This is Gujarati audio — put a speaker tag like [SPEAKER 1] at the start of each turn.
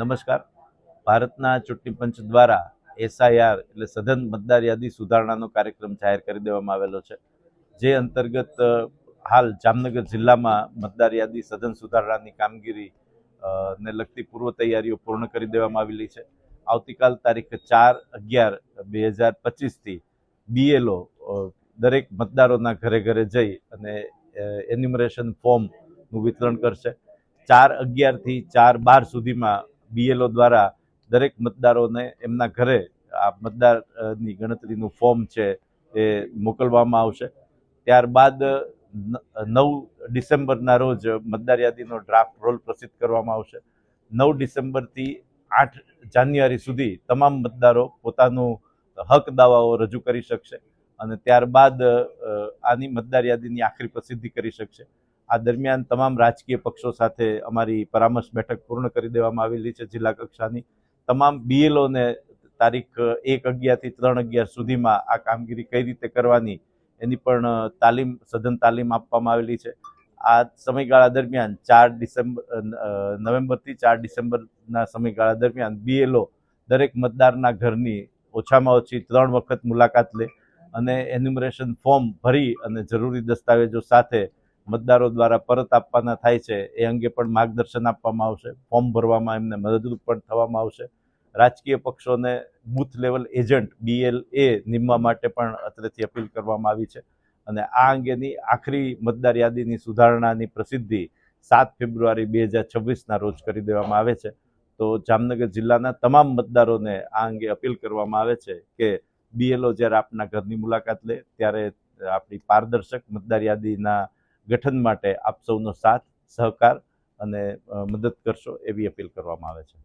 [SPEAKER 1] નમસ્કાર. ભારતના ચૂંટણી પંચ દ્વારા એસઆઈઆર એટલે સઘન મતદાર યાદી સુધારણાનો કાર્યક્રમ જાહેર કરી દેવામાં આવેલો છે. જે અંતર્ગત હાલ જામનગર જિલ્લામાં મતદાર યાદી સઘન સુધારણાની કામગીરી ને લગતી પૂર્વ તૈયારીઓ પૂર્ણ કરી દેવામાં આવેલી છે. આવતીકાલ તારીખ ચાર અગિયાર બે હજાર પચીસથી બીએલઓ દરેક મતદારોના ઘરે ઘરે જઈ અને એન્યુમરેશન ફોર્મનું વિતરણ કરશે. ચાર અગિયારથી ચાર બાર સુધીમાં બીએલઓ દ્વારા દરેક મતદારોને એમના ઘરે આ મતદારની ગણતરીનું ફોર્મ છે એ મોકલવામાં આવશે. ત્યારબાદ નવ ડિસેમ્બરના રોજ મતદાર યાદીનો ડ્રાફ્ટ રોલ પ્રસિદ્ધ કરવામાં આવશે. નવ ડિસેમ્બરથી આઠ જાન્યુઆરી સુધી તમામ મતદારો પોતાનું હક દાવાઓ રજૂ કરી શકશે અને ત્યારબાદ આની મતદાર યાદીની આખરી પ્રસિદ્ધિ કરી શકશે. આ દરમિયાન તમામ રાજકીય પક્ષો સાથે અમારી પરામર્શ બેઠક પૂર્ણ કરી દેવામાં આવેલી છે જિલ્લા કક્ષાની. તમામ બીએલઓને તારીખ એક અગિયારથી ત્રણ અગિયાર સુધીમાં આ કામગીરી કઈ રીતે કરવાની એની પણ તાલીમ, સઘન તાલીમ આપવામાં આવેલી છે. આ સમયગાળા દરમિયાન ચાર ડિસેમ્બર નવેમ્બરથી ચાર ડિસેમ્બરના સમયગાળા દરમિયાન બીએલઓ દરેક મતદારના ઘરની ઓછામાં ઓછી ત્રણ વખત મુલાકાત લે અને એન્યુમરેશન ફોર્મ ભરી અને જરૂરી દસ્તાવેજો સાથે મતદારો દ્વારા પરત આપવાના થાય છે, એ અંગે પણ માર્ગદર્શન આપવામાં આવશે, ફોર્મ ભરવામાં એમને મદદરૂપ પણ થવામાં આવશે. રાજકીય પક્ષોને booth level agent BL A નિમવા માટે પણ અત્રેથી અપીલ કરવામાં આવી છે. અને આ અંગેની આખરી મતદાર યાદીની સુધારણાની પ્રસિદ્ધિ સાત ફેબ્રુઆરી બે હજાર છવ્વીસના રોજ કરી દેવામાં આવે છે. તો જામનગર જિલ્લાના તમામ મતદારોને આ અંગે અપીલ કરવામાં આવે છે કે બીએલઓ જ્યારે આપના ઘરની મુલાકાત લે, ત્યારે આપણી પારદર્શક મતદાર યાદીના ગઠન માટે આપ સૌનો સાથ સહકાર અને મદદ કરશો એવી અપીલ કરવામાં આવે છે.